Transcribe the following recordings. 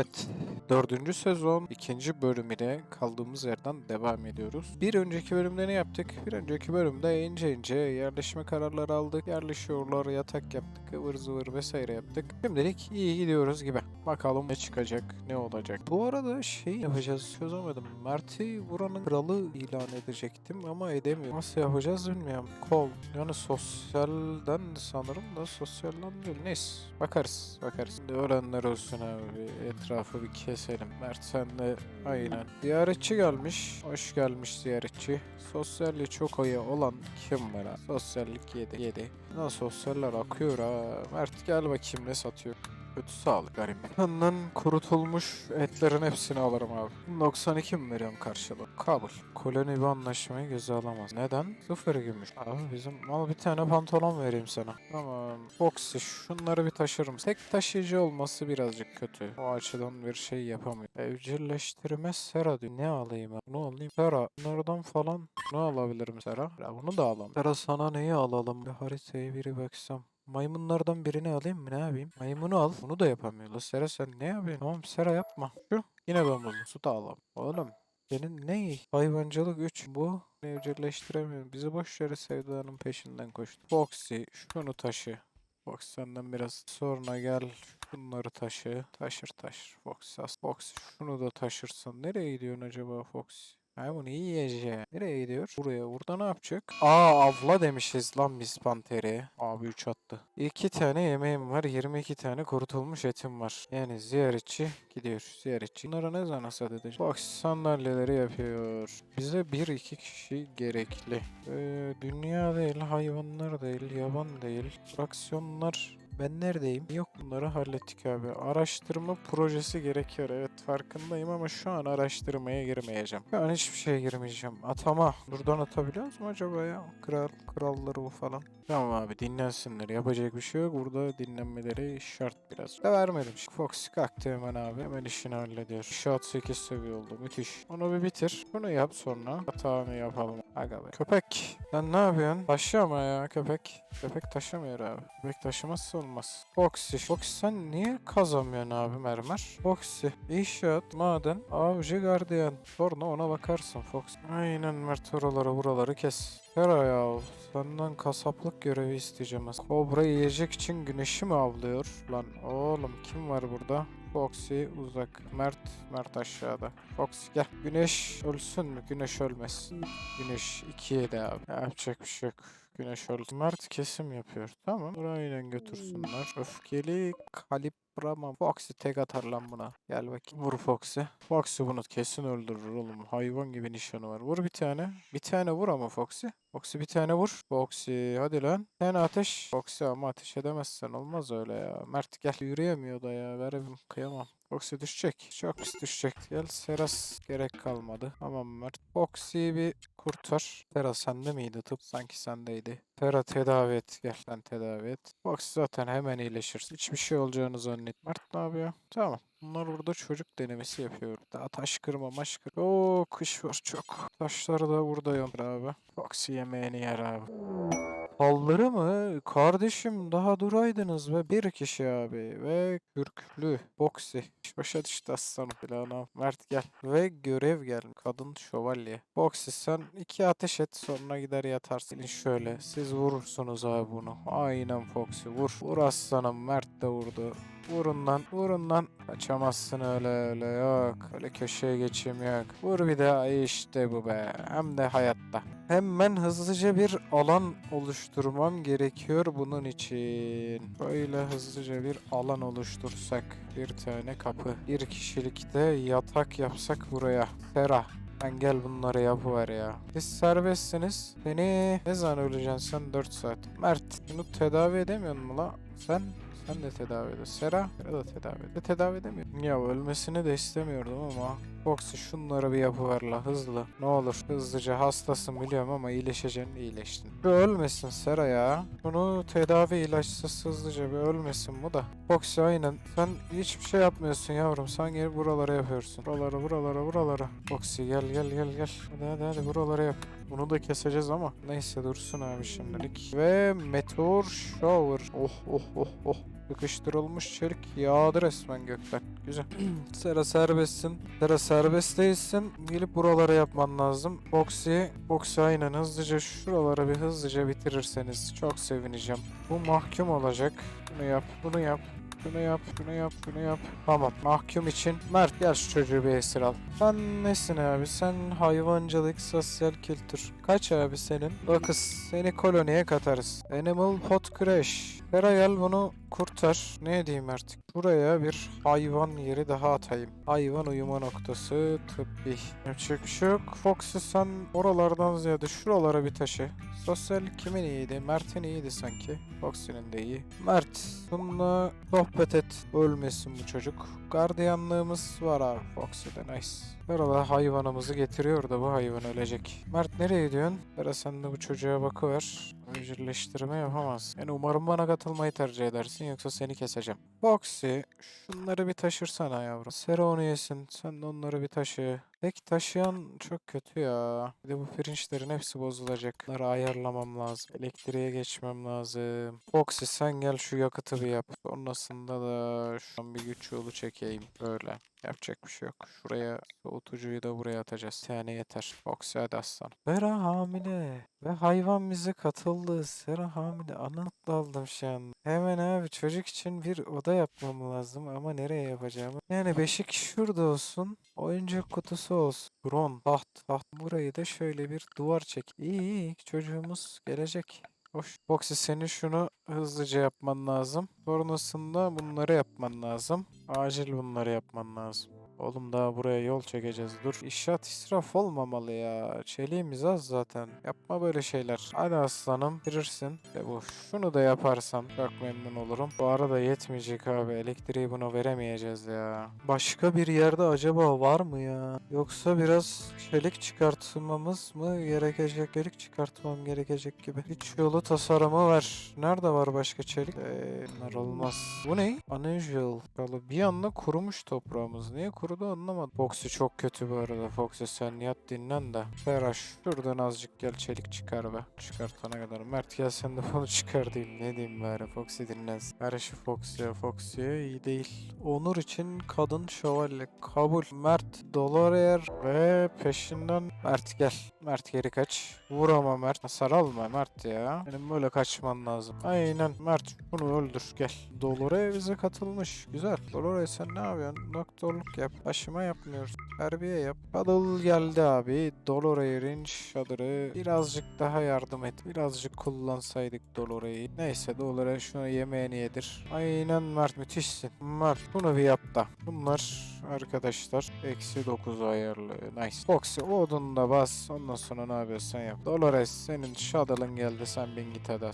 chouette. 4. sezon 2. bölümüne kaldığımız yerden devam ediyoruz. Bir önceki bölümde ne yaptık? Bir önceki bölümde ince ince yerleşme kararları aldık. Yerleşiyorlar, yatak yaptık, ıvır zıvır vesaire yaptık. Şimdilik iyi gidiyoruz gibi. Bakalım ne çıkacak, ne olacak. Bu arada şey yapacağız çözemedim. Mert'i buranın kralı ilan edecektim ama edemiyorum. Nasıl yapacağız bilmiyorum. Kol. Yani sosyalden sanırım da sosyalden değil. Neyse. Bakarız, bakarız. Şimdi öğrenler olsun abi. Etrafı bir kes keselim. Mert sen de aynen. Ziyaretçi gelmiş, hoş gelmiş ziyaretçi. Sosyalliği çok iyi olan kim var ha? Sosyallik 7, 7. Nasıl sosyaller akıyor ha? Mert gel bakayım ne satıyor. Kötü sağlık garip. Benden kurutulmuş etlerin hepsini alırım abi. 92 mi veriyorum karşılığı? Kabul. Koloni bir anlaşmayı göze alamaz. Neden? Sıfır gümüş. Abi bizim al bir tane pantolon vereyim sana. Tamam. Foxy şunları bir taşırım. Tek taşıyıcı olması birazcık kötü. O açıdan bir şey yapamıyor. Evcilleştirme Sera diyor. Ne alayım abi? Bunu alayım. Sera. Bunlardan falan ne alabilirim Sera? Bunu da alalım. Sera sana neyi alalım? Bir haritaya biri baksam. Maymunlardan birini alayım mı ne yapayım? Maymunu al. Bunu da yapamıyorlar. Sera sen ne yapıyorsun? Tamam Sera yapma. Şu. Yine ben buldum. Su da alalım. Oğlum. Senin ne? Hayvancılık 3. Bu evcilleştiremiyorum. Bizi boş yere sevdanın peşinden koştu. Foxy şunu taşı. Fox senden biraz sonra gel bunları taşı. Taşır taşır Fox. as- Fox şunu da taşırsın. Nereye gidiyorsun acaba Fox? Ha bunu yiyeceğim. Nereye gidiyor? Buraya. Burada ne yapacak? Aa avla demişiz lan biz panteri. Abi 3 attı. 2 tane yemeğim var. 22 tane kurutulmuş etim var. Yani ziyaretçi gidiyor. Ziyaretçi. Bunlara ne zaman hasat edeceğiz? Bak sandalyeleri yapıyor. Bize 1-2 kişi gerekli. Ee, dünya değil, hayvanlar değil, yaban değil. Fraksiyonlar ben neredeyim? Yok bunları hallettik abi. Araştırma projesi gerekiyor. Evet farkındayım ama şu an araştırmaya girmeyeceğim. Şu an hiçbir şeye girmeyeceğim. Atama. Buradan atabiliyoruz mu acaba ya? Kral, kralları bu falan. Tamam abi dinlensinler. Yapacak bir şey yok. Burada dinlenmeleri şart biraz. Da vermedim. Fox kalktı hemen abi. Hemen işini hallediyor. Şat 8 seviye oldu. Müthiş. Onu bir bitir. Bunu yap sonra. Hatanı yapalım. Aga be. Köpek. Sen ne yapıyorsun? Taşıyama ya köpek. Köpek taşımıyor abi. Köpek taşımazsa olmaz. Foxy. Foxy sen niye kazamıyorsun abi mermer? Foxy. İnşaat, maden, avcı, gardiyan. Sonra ona bakarsın Fox. Aynen Mert oraları buraları kes. Hera ya senden kasaplık görevi isteyeceğim. Kobra yiyecek için güneşi mi avlıyor? Lan oğlum kim var burada? Foxy uzak. Mert, Mert aşağıda. Foxy gel. Güneş ölsün mü? Güneş ölmesin. Güneş 2'ye de abi. Yapacak bir şey yok. Güneş öldü. Mert kesim yapıyor. Tamam. Burayla götürsünler. Öfkeli kalibrama. Foxy tek atar lan buna. Gel bakayım. Vur Foxy. Foxy bunu kesin öldürür oğlum. Hayvan gibi nişanı var. Vur bir tane. Bir tane vur ama Foxy. Foxy bir tane vur. Foxy hadi lan. Tane ateş. Foxy ama ateş edemezsen olmaz öyle ya. Mert gel yürüyemiyor da ya. Ver evim kıyamam. Foxy düşecek. Çok pis düşecek. Gel Seras gerek kalmadı. Tamam Mert. Foxy'yi bir kurtar. Sera sende miydi tıp? Sanki sendeydi. Sera tedavi et. Gel sen tedavi et. Foxy zaten hemen iyileşir. Hiçbir şey olacağını zannet. Mert ne yapıyor? Tamam. Bunlar burada çocuk denemesi yapıyor. Daha taş kırma maş kırma. Oo kış var çok. Taşları da burada yok abi. Foxy yemeğini yer abi. Saldırı mı? Kardeşim daha duraydınız ve bir kişi abi ve kürklü Foxy. Başa düştü aslanım falan. Mert gel. Ve görev gel. Kadın şövalye. Foxy sen iki ateş et sonra gider yatarsın. Şöyle. Siz vurursunuz abi bunu. Aynen Foxy vur. Vur aslanım. Mert de vurdu. Vurun lan. Vurun lan. Kaçamazsın öyle öyle yok. Öyle köşeye geçeyim yok. Vur bir daha işte bu be. Hem de hayatta. Hemen hızlıca bir alan oluşturmam gerekiyor bunun için. Böyle hızlıca bir alan oluştursak. Bir tane kapı. Bir kişilikte yatak yapsak buraya. Ferah. Sen gel bunları yapıver ya. Siz serbestsiniz. Seni ne zaman öleceksin sen 4 saat. Mert bunu tedavi edemiyor mu la? Sen sen de tedavi ed. Sera, Sera da tedavi ed. Tedavi edemiyor. Ya ölmesini de istemiyordum ama. Foxy şunları bir yapıver la hızlı. Ne olur hızlıca hastasın biliyorum ama iyileşeceksin iyileştin. Bir ölmesin Sera ya. Bunu tedavi ilaçsız hızlıca bir ölmesin bu da. Foxy aynen. Sen hiçbir şey yapmıyorsun yavrum. Sen gel buralara yapıyorsun. Buralara buralara buralara. Foxy gel gel gel gel. Hadi hadi hadi buralara yap. Bunu da keseceğiz ama. Neyse dursun abi şimdilik. Ve Meteor Shower. Oh oh oh oh. Sıkıştırılmış çelik yağdı resmen gökten. Güzel. Sera serbestsin. Sera serbest değilsin. Gelip buralara yapman lazım. Foxy, Foxy aynen hızlıca şuraları bir hızlıca bitirirseniz çok sevineceğim. Bu mahkum olacak. Bunu yap, bunu yap. Şunu yap, şunu yap, şunu yap. Tamam. Mahkum için Mert gel şu çocuğu bir esir al. Sen nesin abi? Sen hayvancılık, sosyal kültür. Kaç abi senin? Dokuz. Seni koloniye katarız. Animal pot crash. Vera gel bunu kurtar. Ne diyeyim artık? Buraya bir hayvan yeri daha atayım. Hayvan uyuma noktası tıbbi. Yapacak bir şey yok. Foxy sen oralardan ziyade şuralara bir taşı. Sosyal kimin iyiydi? Mert'in iyiydi sanki. Foxy'nin de iyi. Mert, bununla sohbet et. Ölmesin bu çocuk. Gardiyanlığımız var abi Foxy'de. Nice. Arada hayvanımızı getiriyor da bu hayvan ölecek. Mert nereye gidiyorsun? Vera sen de bu çocuğa bakıver. Evcilleştirme yapamaz. Yani umarım bana katılmayı tercih edersin yoksa seni keseceğim. Foxy şunları bir taşırsana yavrum. Sera onu yesin. Sen de onları bir taşı. Tek taşıyan çok kötü ya. Bir de bu pirinçlerin hepsi bozulacak. Bunları ayarlamam lazım. Elektriğe geçmem lazım. Foxy sen gel şu yakıtı bir yap. Sonrasında da şu an bir güç yolu çekeyim. Böyle. Yapacak bir şey yok. Şuraya soğutucuyu da buraya atacağız. Tane yeter. Foxy hadi aslan. Vera hamile. Ve hayvan bize katıldı. Sera hamile. Anlatla aldım şu an. Hemen abi çocuk için bir oda yapmam lazım ama nereye yapacağımı. Yani beşik şurada olsun. Oyuncak kutusu olsun. Bron, taht, taht. Burayı da şöyle bir duvar çek. İyi iyi çocuğumuz gelecek. Hoş. Foxy senin şunu hızlıca yapman lazım. Sonrasında bunları yapman lazım. Acil bunları yapman lazım. Oğlum daha buraya yol çekeceğiz. Dur. İnşaat israf olmamalı ya. Çeliğimiz az zaten. Yapma böyle şeyler. Hadi aslanım. Birirsin. Ve bu. Şunu da yaparsam çok memnun olurum. Bu arada yetmeyecek abi. Elektriği buna veremeyeceğiz ya. Başka bir yerde acaba var mı ya? Yoksa biraz çelik çıkartmamız mı gerekecek? Çelik çıkartmam gerekecek gibi. Hiç yolu tasarımı var. Nerede var başka çelik? Eee bunlar olmaz. Bu ne? Unusual. Bir anda kurumuş toprağımız. Niye kurudu anlamadım. Foxy çok kötü bu arada. Foxy sen yat dinlen de. Ferah şuradan azıcık gel çelik çıkar be. Çıkartana kadar. Mert gel sen de bunu çıkar diyeyim. Ne diyeyim bari. Foxy dinlensin. Ver şu Foxy'ye. Foxy'ye iyi değil. Onur için kadın şövalye. Kabul. Mert Dolorer ve peşinden Mert gel. Mert geri kaç. Vur ama Mert. Hasar alma Mert ya. Benim böyle kaçman lazım. Aynen Mert bunu öldür gel. Dolore bize katılmış. Güzel. Dolore sen ne yapıyorsun? Doktorluk yap. Aşıma yapmıyoruz. Terbiye yap. Kadıl geldi abi. Dolore'nin çadırı. Birazcık daha yardım et. Birazcık kullansaydık Dolore'yi. Neyse Dolore şunu yemeğini yedir. Aynen Mert müthişsin. Mert bunu bir yap da. Bunlar arkadaşlar eksi 9 ayarlı. Nice. Foxy o odunu da bas. Ondan sonra ne yapıyorsan yap. Dolores senin shuttle'ın geldi. Sen bin git hadi.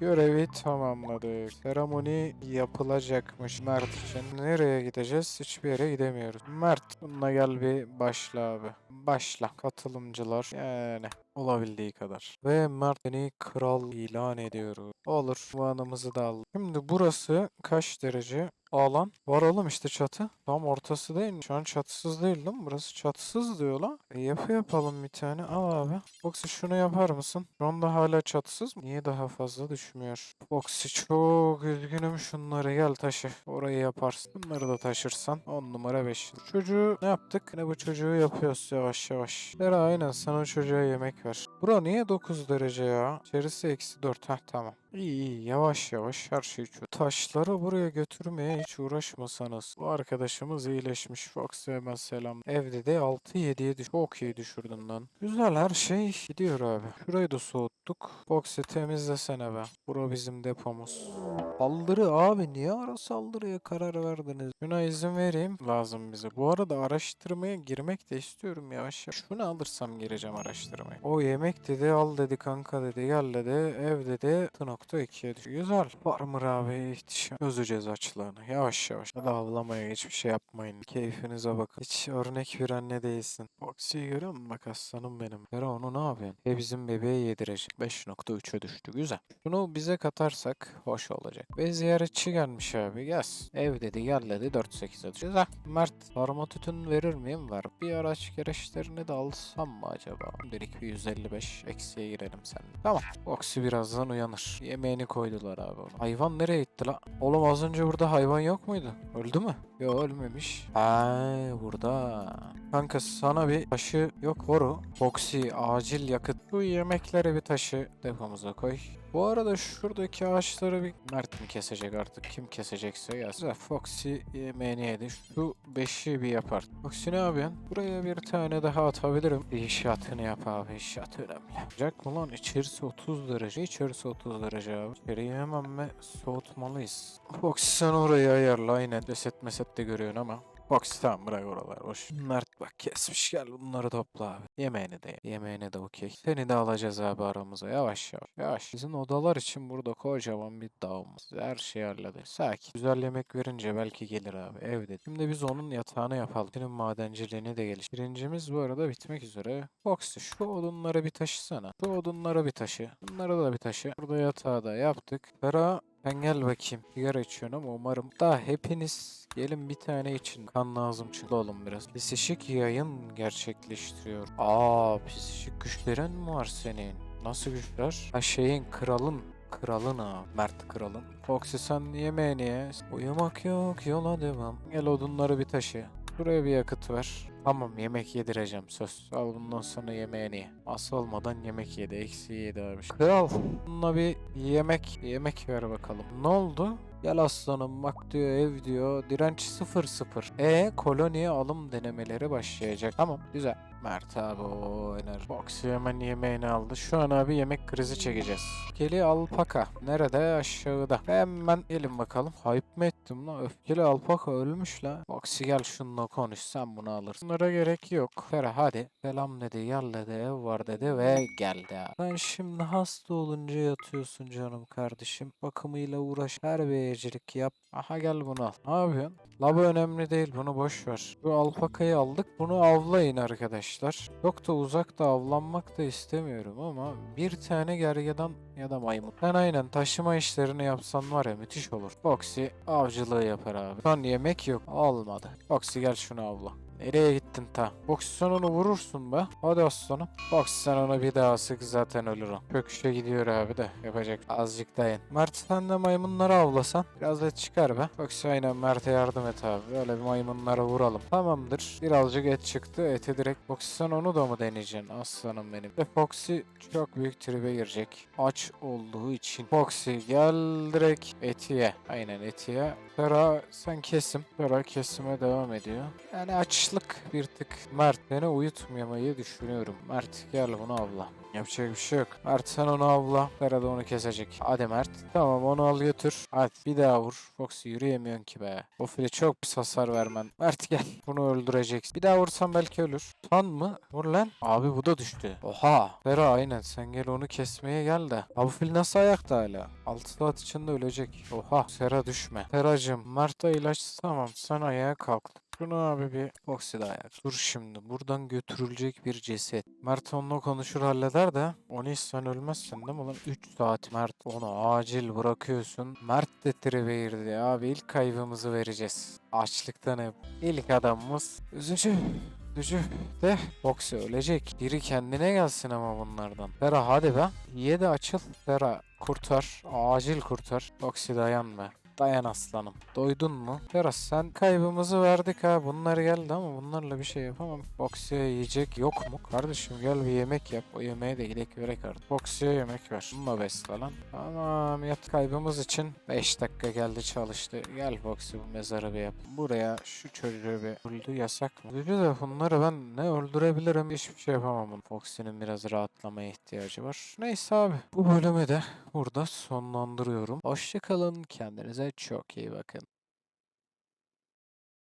Görevi tamamladık. Seremoni yapılacakmış Mert için. Nereye gideceğiz? Hiçbir yere gidemiyoruz. Mert bununla gel bir başla abi. Başla. Katılımcılar yani olabildiği kadar. Ve Mert seni kral ilan ediyoruz. Olur. Puanımızı da al. Şimdi burası kaç derece? Alan. Var oğlum işte çatı. Tam ortası değil? Şu an çatısız değil değil mi? Burası çatısız diyor lan. E yapı yapalım bir tane. Al abi. Foxy şunu yapar mısın? Şu anda hala çatısız mı? Niye daha fazla düşmüyor? Foxy çok üzgünüm şunları gel taşı. Orayı yaparsın. Bunları da taşırsan 10 numara 5. Çocuğu ne yaptık? Ne bu çocuğu yapıyoruz yavaş yavaş. Vera aynen sana o çocuğa yemek ver. Bura niye 9 derece ya? İçerisi eksi 4. Heh tamam. İyi iyi yavaş yavaş her şey çöz. Taşları buraya götürmeye hiç uğraşmasanız. Bu arkadaşımız iyileşmiş. Fox hemen selam. Evde de 6-7'ye düş. Çok iyi düşürdün lan. Güzel her şey gidiyor abi. Şurayı da soğuttuk. Fox'u temizlesene be. Bura bizim depomuz. Saldırı abi niye ara saldırıya karar verdiniz? Şuna izin vereyim. Lazım bize. Bu arada araştırmaya girmek de istiyorum yavaş yavaş. Şunu alırsam gireceğim araştırmaya. O yemek dedi al dedi kanka dedi gel dedi ev dedi 6.2'ye düşüyor. Güzel. Farmer abi ihtişam. Çözeceğiz açlığını. Yavaş yavaş. Hadi avlamaya hiçbir şey yapmayın. Keyfinize bakın. Hiç örnek bir anne değilsin. Foxy'yi görüyor musun? Bak aslanım benim. Vera onu ne yapıyorsun? Ve bizim bebeğe yedirecek. 5.3'e düştü. Güzel. Şunu bize katarsak hoş olacak. Ve ziyaretçi gelmiş abi. Gez. Ev dedi gel dedi 4.8'e düştü. Güzel. Mert parma tütün verir miyim? Var. Bir araç gereçlerini de alsam mı acaba? Direkt bir 155. Eksiye girelim sen. Tamam. Foxy birazdan uyanır. Yemeğini koydular abi ona. Hayvan nereye gitti la? Oğlum az önce burada hayvan yok muydu? Öldü mü? Yok ölmemiş. Ha burada. Kanka sana bir taşı yok Boru. Foxy acil yakıt. Bu yemekleri bir taşı depomuza koy. Bu arada şuradaki ağaçları bir Mert mi kesecek artık? Kim kesecekse. Güzel Foxy yemeğini. Şu beşi bir yapar. Foxy ne yapıyorsun? Buraya bir tane daha atabilirim. İnşaatını yap abi. İnşaat önemli. Sıcak mı lan? İçerisi 30 derece. İçerisi 30 derece abi. İçeriği hemen mi soğutmalıyız? Foxy sen orayı ayarla. Aynen. Ceset meset de görüyorsun ama. Fox tamam bırak oralar boş. Mert bak kesmiş gel bunları topla abi. Yemeğini de ye. Yemeğini de okey. Seni de alacağız abi aramıza yavaş yavaş. Yavaş. Sizin odalar için burada kocaman bir dağımız. Her şeyi hallederiz. Sakin. Güzel yemek verince belki gelir abi evde. Şimdi biz onun yatağını yapalım. Senin madenciliğini de geliş. Birincimiz bu arada bitmek üzere. Fox şu odunları bir taşısana. Şu odunları bir taşı. Bunları da bir taşı. Burada yatağı da yaptık. Ferah sen gel bakayım. Sigara içiyorsun ama umarım daha hepiniz gelin bir tane için. Kan lazım çıktı oğlum biraz. Psişik yayın gerçekleştiriyor. Aa psişik güçlerin mi var senin? Nasıl güçler? Ha şeyin kralın Kralın ha. Mert kralın. Foxy sen yemeğini ye. Uyumak yok yola devam. Gel odunları bir taşı. Buraya bir yakıt ver. Tamam yemek yedireceğim söz. Al bundan sonra yemeğini ye. Asıl olmadan yemek yedi. Eksi yedi abi. Kral. Bununla bir yemek yemek ver bakalım. Ne oldu? Gel aslanım bak diyor ev diyor. Direnç 0-0. E koloniye alım denemeleri başlayacak. Tamam güzel. Mert abi o oynar. Foxy hemen yemeğini aldı. Şu an abi yemek krizi çekeceğiz. Öfkeli alpaka. Nerede? Aşağıda. Hemen gelin bakalım. Hype mi ettim lan? Öfkeli alpaka ölmüş la. Foxy gel şununla konuş. Sen bunu alırsın. Bunlara gerek yok. Ferah hadi. Selam dedi. Gel dedi. Ev var dedi ve geldi abi. Sen şimdi hasta olunca yatıyorsun canım kardeşim. Bakımıyla uğraş. Her beyecilik yap. Aha gel bunu al. Ne yapıyorsun? La bu önemli değil. Bunu boş ver. Bu alpakayı aldık. Bunu avlayın arkadaşlar. Çok da uzakta avlanmak da istemiyorum ama bir tane gergedan ya da maymun. Sen aynen taşıma işlerini yapsan var ya müthiş olur. Foxy avcılığı yapar abi. Şu an yemek yok. Olmadı. Foxy gel şunu avla. Nereye gittin ta? Foxy sen onu vurursun be. Hadi aslanım. Foxy sen onu bir daha sık zaten ölür o. Köküşe gidiyor abi de. Yapacak. Azıcık dayan. Mert sen de maymunları avlasan. Biraz et çıkar be. Foxy aynen Mert'e yardım et abi. Böyle bir maymunlara vuralım. Tamamdır. Birazcık et çıktı. Eti direkt. Foxy sen onu da mı deneyeceksin? Aslanım benim. Ve Foxy çok büyük tribe girecek. Aç olduğu için. Foxy gel direkt eti ye. Aynen eti ye. Fera sen kesim. Fera kesime devam ediyor. Yani açlık bir tık. Mert beni uyutmamayı düşünüyorum. Mert gel bunu avla. Yapacak bir şey yok. Mert sen onu avla. Fera da onu kesecek. Hadi Mert. Tamam onu al götür. Hadi bir daha vur. Foxy yürüyemiyorsun ki be. O file çok pis hasar vermen. Mert gel. Bunu öldüreceksin. Bir daha vursan belki ölür. Tan mı? Vur lan. Abi bu da düştü. Oha. Fera aynen sen gel onu kesmeye gel de. Abi fil nasıl ayakta hala? 6 saat içinde ölecek. Oha. Sera düşme. Seracım Mert'e ilaç tamam sen ayağa kalk. Şunu abi bir Foxy de ayak. Dur şimdi buradan götürülecek bir ceset. Mert onunla konuşur halleder de onu sen ölmezsin değil mi lan? 3 saat Mert onu acil bırakıyorsun. Mert de tribe girdi abi ilk kaybımızı vereceğiz. Açlıktan hep. İlk adamımız üzücü. Üzücü de Foxy ölecek. Biri kendine gelsin ama bunlardan. Fera hadi be. Ye de açıl. Fera kurtar. Acil kurtar. Foxy dayan be. Dayan aslanım. Doydun mu? Ferhat sen kaybımızı verdik ha. Bunlar geldi ama bunlarla bir şey yapamam. Foxy'ye yiyecek yok mu? Kardeşim gel bir yemek yap. O yemeğe de gidek verek artık. Foxy'ye yemek ver. Bununla besle lan. Tamam yat kaybımız için 5 dakika geldi çalıştı. Gel Foxy bu mezarı bir yap. Buraya şu çocuğu bir öldü yasak mı? Öldü de bunları ben ne öldürebilirim hiçbir şey yapamam. Foxy'nin biraz rahatlamaya ihtiyacı var. Neyse abi bu bölümü de burada sonlandırıyorum. Hoşçakalın kendinize çok iyi bakın.